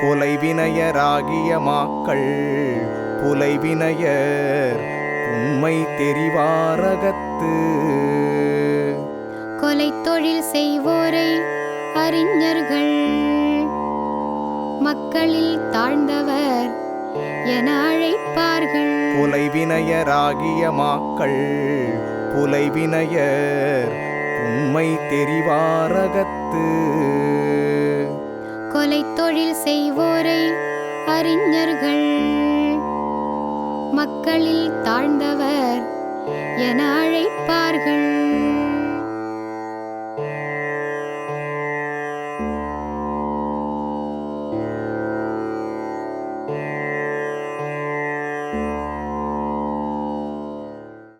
கொலைவினையராகிய மாக்கள் புலைவினையர் உண்மை தெரிவாரகத்து. கொலை தொழில் செய்வோரை அறிஞர்கள் மக்களில் தாழ்ந்தவர் என அழைப்பார்கள். கொலைவினையராகிய மாக்கள் புலைவினையர் உம்மை தெரிவாரகத்து. கொலை தொழில் செய்வோரை அறிஞர்கள். மக்களில் தாழ்ந்தவர் என